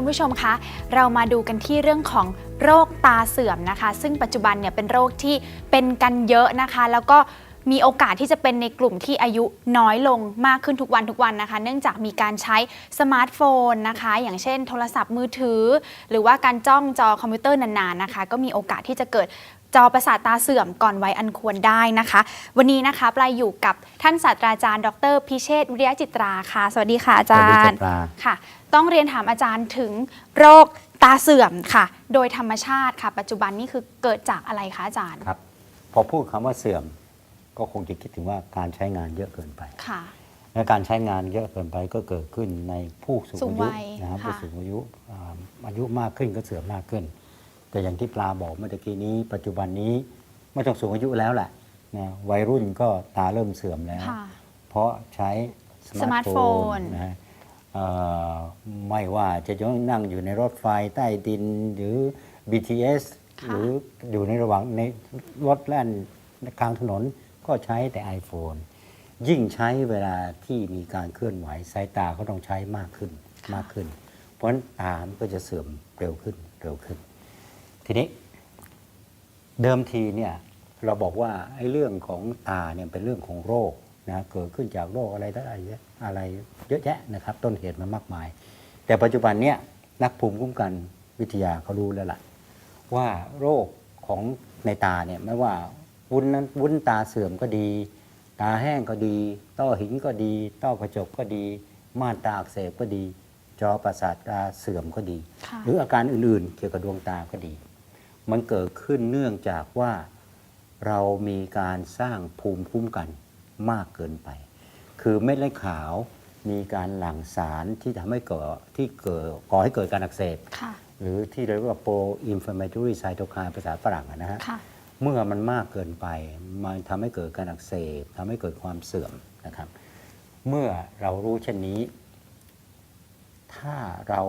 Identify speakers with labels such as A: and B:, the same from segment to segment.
A: คุณผู้ชมคะเรามาดูกันที่เรื่องของโรคตาเสื่อมนะคะ ซึ่งปัจจุบันเนี่ยเป็นโรคที่เป็นกันเยอะนะคะ แล้วก็มีโอกาสที่จะเป็นในกลุ่มที่อายุน้อยลงมากขึ้นทุกวันทุกวันนะคะ เนื่องจากมีการใช้สมาร์ทโฟนนะคะ อย่างเช่น โทรศัพท์มือถือ หรือว่าการจ้องจอคอมพิวเตอร์นานๆนะคะ ก็มีโอกาสที่จะเกิด จอประสาทตาเสื่อมก่อนวัยอันควรได้นะคะ วันนี้นะคะปลายอยู่กับท่านศาสตราจารย์ ดรพิเชษฐ์วิริยะจิตราค่ะ สวัสดีค่ะอาจารย์
B: ปลา
A: ค่ะ ต้องเรียนถามอาจารย์ถึงโรคตาเสื่อมค่ะ โดยธรรมชาติค่ะ ปัจจุบันนี่คือเกิดจากอะไรคะอาจารย์
B: ครับพอพูดคำว่าเสื่อม ก็คงจะคิดถึงว่าการใช้งานเยอะเกินไป
A: ค่ะ
B: และการใช้งานเยอะเกินไปก็เกิดขึ้นในผู้สูง
A: สูง
B: อายุ
A: วัย
B: นะครับ
A: ค่ะ
B: ผู้สูงอายุอ่าอายุมากขึ้นก็เสื่อมมากขึ้น แต่อย่างที่ปลาบอกเมื่อตะกี้นี้ ปัจจุบันนี้ไม่ต้องสูงอายุแล้วแหละนะวัยรุ่นก็ตาเริ่มเสื่อมแล้ว
A: ค่ะ
B: เพราะใช้ส
A: สมา
B: มา
A: ร์
B: ร์
A: ท
B: ท
A: โฟ
B: โฟ
A: น
B: นนะฮะเอ่อไม่ว่าจะยังนั่งอยู่ในรถไฟใต้ดินหรือ BTS
A: ค่ะ
B: หรืออยู่ในระหว่างในรถแล่นกลางถนนก็ใช้แต่ iPhone ยิ่งใช้เวลาที่มีการเคลื่อนไหวสายตาก็ต้องใช้มากขึ้นมากขึ้น เพราะฉะนั้นตามันก็จะเสื่อมเร็วขึ้นเร็วขึ้น ทีนี้เดิมทีเนี่ยเราบอกว่าไอ้เรื่องของตาเนี่ยเป็นเรื่องของโรคนะเกิดขึ้นจากโรคอะไรต่ออะไรเยอะอะไรเยอะแยะนะครับ ต้นเหตุมันมากมาย แต่ปัจจุบันเนี่ยนักภูมิคุ้มกันวิทยาเขารู้แล้วล่ะ ว่าโรคของในตาเนี่ยไม่ว่าวุ้นนั้นวุ้นตาเสื่อมก็ดี ตาแห้งก็ดี ต้อหินก็ดี ต้อกระจกก็ดี ม่านตาอักเสบก็ดี จอประสาทตาเสื่อมก็ดี
A: ค่ะ
B: หรืออาการอื่นๆ เกี่ยวกับดวงตาก็ดี มันเกิดขึ้นเนื่องจากว่าเรามีการสร้างภูมิคุ้มกันมากเกินไป คือเม็ดเลือดขาวมีการหลั่งสารที่ทำให้เกิดที่เกิดก่อให้เกิดการอักเสบ
A: ค่ะ
B: หรือที่เรียกว่า pro inflammatory cytokine ภาษาฝรั่งอะนะฮะ
A: ค่ะ
B: เมื่อมันมากเกินไป มันทำให้เกิดการอักเสบทำให้เกิดความเสื่อมนะครับ เมื่อเรารู้เช่นนี้ ถ้าเรา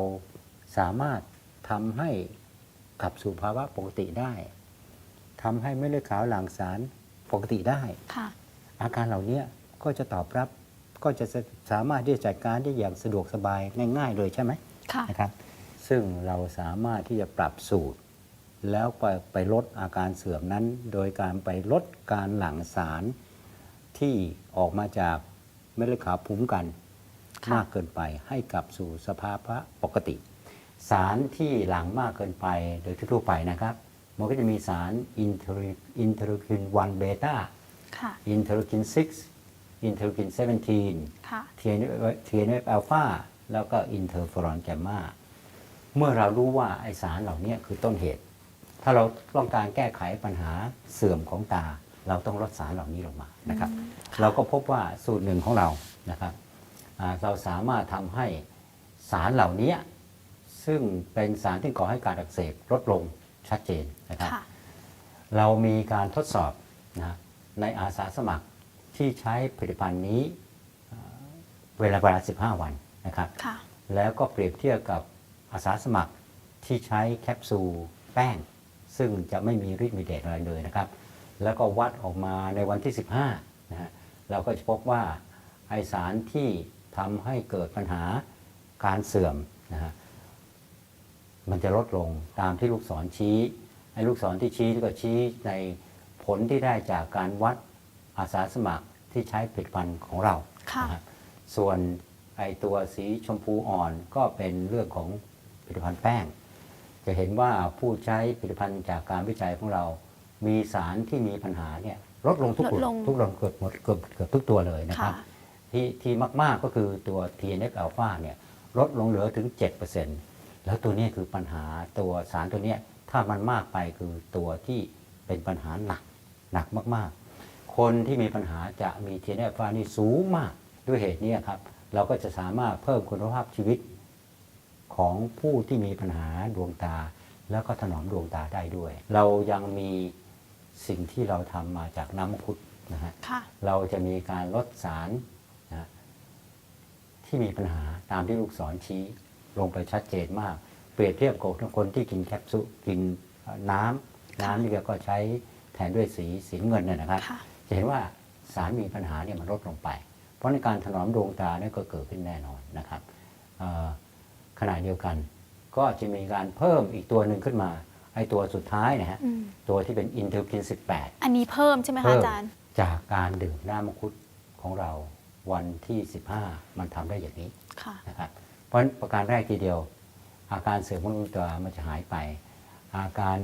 B: สามารถทำให้ กลับสู่ภาวะปกติได้ทำให้เม็ดเลือดขาวหลั่งสารปกติได้
A: ค่ะ
B: อาการเหล่านี้ก็จะตอบรับก็จะสามารถที่จะจัดการได้อย่างสะดวกสบายง่ายๆเลยใช่ไหม
A: ค่ะ
B: นะครับ ซึ่งเราสามารถที่จะปรับสูตร แล้วไปไปลดอาการเสื่อมนั้น โดยการไปลดการหลั่งสารที่ออกมาจากเม็ดเลือดขาวภูมิกัน
A: ค่ะ
B: มากเกินไปให้กลับสู่สภาวะปกติ สารที่หลั่งมากเกินไปโดยทั่วๆไปนะครับ มันก็จะมีสารอินเทอร์อินเทอร์คิน1เบต้า
A: ค่ะ
B: อินเทอร์คิน6อินเทอร์คิน17
A: ค่ะ
B: TNF อัลฟาแล้วก็อินเทอร์ฟอรอนแกมมาเมื่อเรารู้ว่าไอสารเหล่านี้คือต้นเหตุ ถ้าเราต้องการแก้ไขปัญหาเสื่อมของตา เราต้องลดสารเหล่านี้ลงมานะครับ เราก็พบว่าสูตรหนึ่งของเรานะครับอ่าเราสามารถทำให้สารเหล่านี้ ซึ่งเป็นสารที่ก่อให้การอักเสบลดลงชัดเจนนะครับ
A: ค่ะ
B: เรามีการทดสอบนะในอาสาสมัครที่ใช้ผลิตภัณฑ์นี้เอ่อเวลาเวลา 15 วันนะครับ
A: ค่ะ
B: แล้วก็เปรียบเทียบกับอาสาสมัครที่ใช้แคปซูลแป้ง ซึ่งจะไม่มีฤทธิ์มีเดชอะไรเลยนะครับ แล้วก็วัดออกมาในวันที่ 15นะฮะเราก็จะพบว่าไอสารที่ทำให้เกิดปัญหาการเสื่อมนะฮะ มันจะลดลงตามที่ลูกศรชี้ไอ้ลูกศรที่ชี้ก็ชี้ในผลที่ได้จากการวัดอาสาสมัครที่ใช้ผลิตภัณฑ์ของเรา
A: ค่ะ
B: นะฮะส่วนไอตัวสีชมพูอ่อนก็เป็นเรื่องของผลิตภัณฑ์แป้ง จะเห็นว่าผู้ใช้ผลิตภัณฑ์จากการวิจัยของเรา มีสารที่มีปัญหาเนี่ยลดลงทุก
A: ลดลง
B: ทุกลงเกือบหมดเกือบเกือบทุกตัวเลยนะครับ
A: ค่ะ
B: ที่ที่มาก ๆ ก็คือตัว TNF อ l p h a เนี่ยลดลงเหลือถึง 7% แล้วตัวเนี้คือปัญหาตัวสารตัวเนี้ยถ้ามันมากไปคือตัวที่เป็นปัญหาหนักหนักมากๆ คนที่มีปัญหาจะมี TNF อ l p h a นี่สูงมากด้วยเหตุนี้ครับ เราก็จะสามารถเพิ่มคุณภาพชีวิตของผู้ที่มีปัญหาดวงตา แล้วก็ถนอมดวงตาได้ด้วย เรายังมีสิ่งที่เราทำมาจากน้ำมังคุดนะฮะ
A: ค่ะ
B: เราจะมีการลดสารนะที่มีปัญหาตามที่ลูกศรชี้ ลงไปชัดเจนมาก เปรียบเทียบกับคนที่กินแคปซูลกินเอ่อน้ำน้ำนี่ก็ใช้แทนด้วยสีสีเงินเนี่ยนะครับ
A: ค่ะ
B: จะเห็นว่าสารมีปัญหาเนี่ยมันลดลงไป เพราะในการถนอมดวงตาเนี่ยก็เกิดขึ้นแน่นอนนะครับเอ่อขณะเดียวกัน ก็จะมีการเพิ่มอีกตัวหนึ่งขึ้นมาไอ้ตัวสุดท้ายนะฮะ
A: อืม
B: ตัวที่เป็นอินเทอร์คิน 18
A: อันนี้เพิ่มใช่ไหมคะ
B: เพิ่ม
A: อาจารย์
B: จากการดื่มน้ำมังคุดของเราวันที่ 15 มันทำได้อย่างนี้
A: ค่ะ
B: นะครับ เพราะฉะนั้นประการแรกทีเดียว อาการเสื่อมของดวงตามันจะหายไป อาการ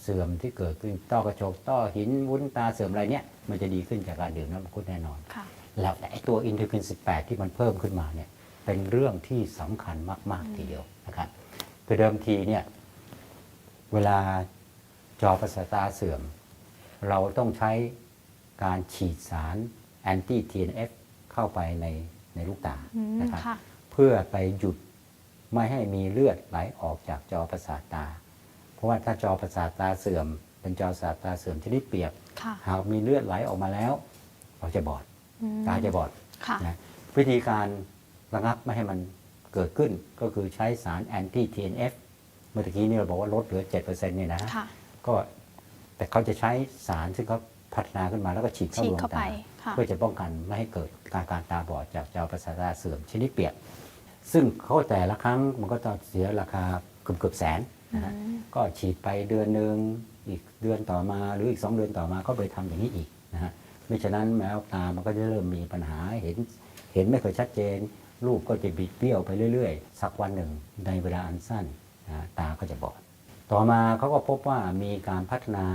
B: เสื่อมที่เกิดขึ้นต้อกระจกต้อหินวุ้นตาเสื่อมอะไรเนี่ยมันจะดีขึ้นจากการดื่มน้ำมังคุดแน่นอน
A: ค่ะ
B: แล้วไอ้ตัวอินเทอร์คิน 18 ที่มันเพิ่มขึ้นมาเนี่ยเป็นเรื่องที่สำคัญมาก ๆ ทีเดียวนะครับคือเดิมทีเนี่ยเวลาจอประสาทตาเสื่อม เราต้องใช้การฉีดสารแอนตี้ TNF เข้าไปในในลูกตา
A: อืม
B: นะครับ
A: ค่ะ
B: เพื่อไปหยุดไม่ให้มีเลือดไหลออกจากจอประสาทตา เพราะว่าถ้าจอประสาทตาเสื่อม เป็นจอประสาทตาเสื่อมชนิดเปียก
A: ค่ะ
B: หากมีเลือดไหลออกมาแล้ว เราจะบอด
A: อืม
B: ตาจะบอด
A: ค่ะ
B: นะวิธีการระงับไม่ให้มันเกิดขึ้นก็คือใช้สารแอนตี้ TNF เมื่อกี้นี่เราบอกว่าลดเหลือ 7%เนี่ยนะ
A: ค่ะ
B: ก็แต่เขาจะใช้สารซึ่งเขาพัฒนาขึ้นมาแล้วก็ฉีดเข้า
A: ฉี
B: ด
A: ด
B: วง
A: เข้าไป
B: ตา
A: ค่ะ
B: เพื่อจะป้องกันไม่ให้เกิดการการตาบอดจากจอประสาทตาเสื่อมชนิดเปียก ซึ่งเขาแต่ละครั้งมันก็ต้องเสียราคาเกือบเกือบแสนนะฮะ
A: อืม
B: ก็ฉีดไปเดือนหนึ่งอีกเดือนต่อมาหรืออีก 2 เดือนต่อมาก็ไปทำอย่างนี้อีกนะฮะไม่ฉะนั้นแมวตามันก็จะเริ่มมีปัญหาเห็นเห็นไม่ค่อยชัดเจน รูปก็จะบิดเบี้ยวไปเรื่อยๆ สักวันหนึ่งในเวลาอันสั้นนะฮะตาก็จะบอด ต่อมาเขาก็พบว่ามีการพัฒนา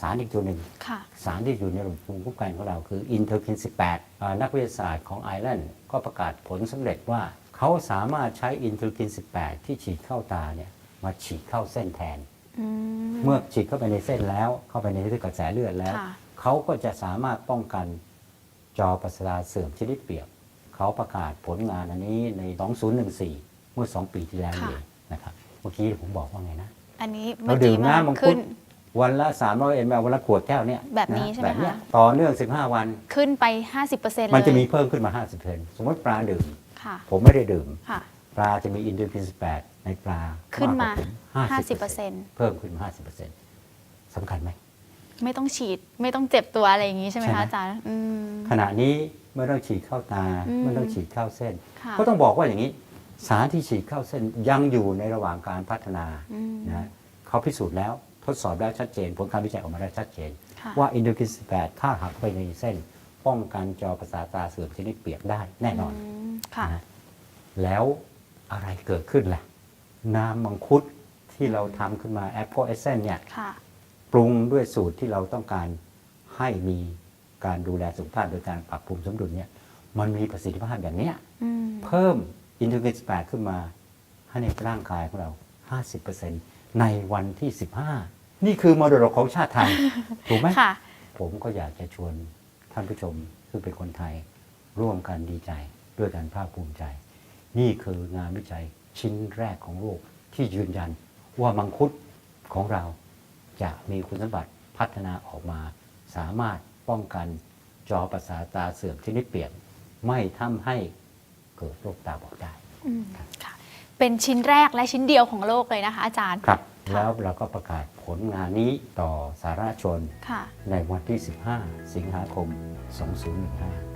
B: สารอีกตัวหนึ่ง
A: ค่ะ
B: สารที่อยู่ในระบบภูมิคุ้มกันของเราคืออินเทอร์คิน 18อ่านักวิทยาศาสตร์ของไอร์แลนด์ก็ประกาศผลสำเร็จว่า เขาสามารถใช้อินเทอร์คิน 18 ที่ฉีดเข้าตาเนี่ยมาฉีดเข้าเส้นแทน
A: อืม
B: เมื่อฉีดเข้าไปในเส้นแล้วเข้าไปในเส้นกระแสเลือดแล้ว
A: ค่ะ
B: เขาก็จะสามารถป้องกันจอประสาทเสื่อมชนิดเปียก เขาประกาศผลงานอันนี้ใน 2014 เมื่อ2 ปีที่แล้วนี่
A: ค่ะ
B: เองนะครับเมื่อกี้ผมบอกว่าไงนะ
A: อันนี้
B: เรา
A: เมื่อ
B: ดื่
A: กี้
B: ม
A: มา
B: น้ำมังคุ
A: ขึ้
B: ด
A: น
B: วันละ 300 ml วันละขวดแก้วเนี่ย
A: แบบนี้ะใช่ไหม
B: แบบเนี้ย
A: คะ
B: ต่อเนื่อง 15 วัน
A: ขึ้นไป 50%เลย
B: มันจะมีเพิ่มขึ้นมา 50%สมมติปลาดื่ม
A: ค่ะ
B: ผมไม่ได้ดื่ม
A: ค่ะ
B: ปลาจะมีอินเทอร์คิน18 ในปลา
A: ขึ้นมา
B: กกว่ผม50%เพิ่มขึ้นมา50%สำคัญไหม
A: ไม่ต้องฉีดไม่ต้องเจ็บตัวอะไรอย่างนี้ใช่ไหม
B: ใช่ไหม
A: คะอาจารย์อืม
B: ขณะนี้ไม่ต้องฉีดเข้าตา
A: อืม
B: ไม่ต้องฉีดเข้าเส้น
A: ค่ะ
B: ก็ต้องบอกว่าอย่างนี้ สารที่ฉีดเข้าเส้นยังอยู่ในระหว่างการพัฒนา
A: อืม
B: นะเขาพิสูจน์แล้ว ทดสอบแล้วชัดเจน ผลการวิจัยออกมาแล้วชัดเจน
A: ค่ะ
B: ว่าอินเทอร์คิน18ถ้าหักไปในเส้น ป้องกันจอประสาทตาเสื่อมชนิดเปียกได้แน่นอน
A: มค่ะ
B: นะแล้วอะไรเกิดขึ้นล่ะ น้ำมังคุดที่เราทำขึ้นมาแอปเปิลเอเซนเนี่ย
A: ค่ะ
B: ปรุงด้วยสูตรที่เราต้องการให้มีการดูแลสุขภาพโดยการปรับปรุงสมดุลเนี่ยมันมีประสิทธิภาพอย่างเนี้ย
A: อืม
B: เพิ่มอินเทอร์เน8ขึ้นมาให้ในร่างกายของเรา 50%ในวันที่ 15 นี่คือมรดกของชาติไทย ถูกไหม
A: ค่ะ
B: ผมก็อยากจะชวนท่านผู้ชมซึ่งเป็นคนไทย ร่วมกันดีใจด้วยกันภาคภูมิใจ นี่คืองานวิจัยชิ้นแรกของโลกที่ยืนยันว่ามังคุดของเราจะมีคุณสมบัติพัฒนาออกมา สามารถป้องกันจอประสาทตาเสื่อมชนิดเปลี่ยน ไม่ทำให้เกิดโรคตาบอดได้
A: อืมค่ะ เป็นชิ้นแรกและชิ้นเดียวของโลกเลยนะคะ อาจารย์
B: ครับ
A: ค่ะ
B: แล้วเราก็ประกาศผลงานนี้ต่อสาธารณชน
A: ค่ะ
B: ในวันที่ 15 สิงหาคม 2015